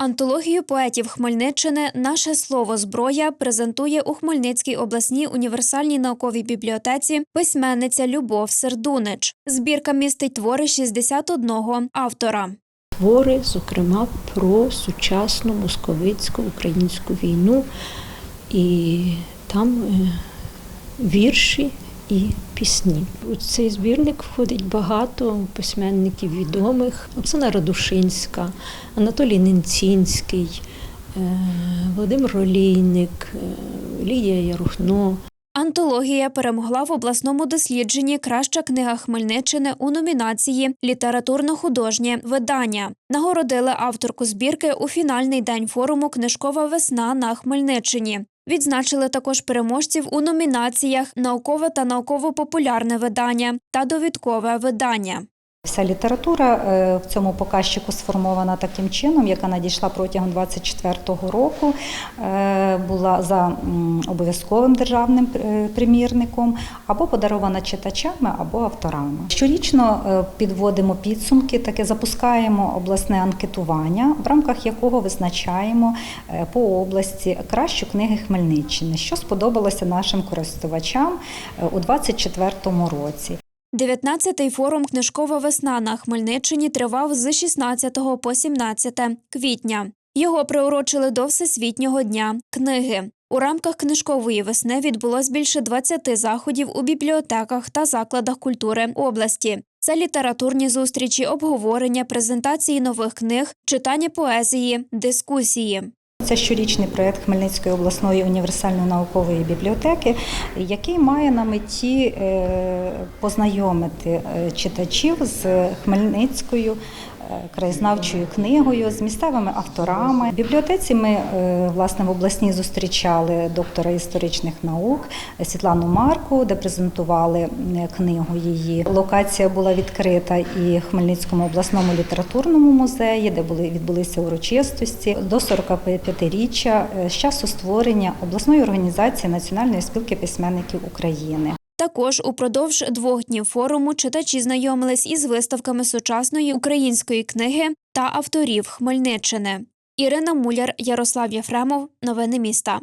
Антологію поетів Хмельниччини Наше слово зброя презентує у Хмельницькій обласній універсальній науковій бібліотеці письменниця Любов Сердунич. Збірка містить твори 61 автора. твори, зокрема про сучасну московицьку українську війну. І там е, вірші і пісні. У цей збірник входить багато письменників відомих: Оксана Радушинська, Анатолій Ненцінський, е, Володимир Олійник, е, Лідія Ярухно, Антологія перемогла в обласному дослідженні Краща книга Хмельниччини у номінації Літературно-художнє видання. Нагородили авторку збірки у фінальний день форуму Книжкова весна на Хмельниччині. Відзначили також переможців у номінаціях Наукове та науково-популярне видання та довідкове видання. Вся література е, в цьому показчику сформована таким чином, яка надійшла протягом 24-го року, е, була за обов'язковим державним е, примірником або подарована читачами, або авторами. Щорічно е, підводимо підсумки, таке запускаємо обласне анкетування, в рамках якого визначаємо е, по області кращу книги Хмельниччини, що сподобалося нашим користувачам у 24-му році. 19-й форум Книжкова весна на Хмельниччині тривав з 16 по 17 квітня. Його приурочили до Всесвітнього дня книги. У рамках книжкової весни відбулось більше 20 заходів у бібліотеках та закладах культури області. Це літературні зустрічі, обговорення, презентації нових книг, читання поезії, дискусії. Це щорічний проєкт Хмельницької обласної універсальної наукової бібліотеки, який має на меті е, познайомити е, читачів з Хмельницькою краєзнавчою книгою, з місцевими авторами. В бібліотеці ми е, власне в обласній зустрічали доктора історичних наук Світлану Марку, де презентували е, книгу її. Локація була відкрита і Хмельницькому обласному літературному музеї, де були відбулися урочистості до 45-річчя е, з часу створення обласної організації Національної спілки письменників України. Також упродовж двох днів форуму читачі знайомились із виставками сучасної української книги та авторів Хмельниччини. Ірина Муляр, Ярослав Єфремов. Новини міста.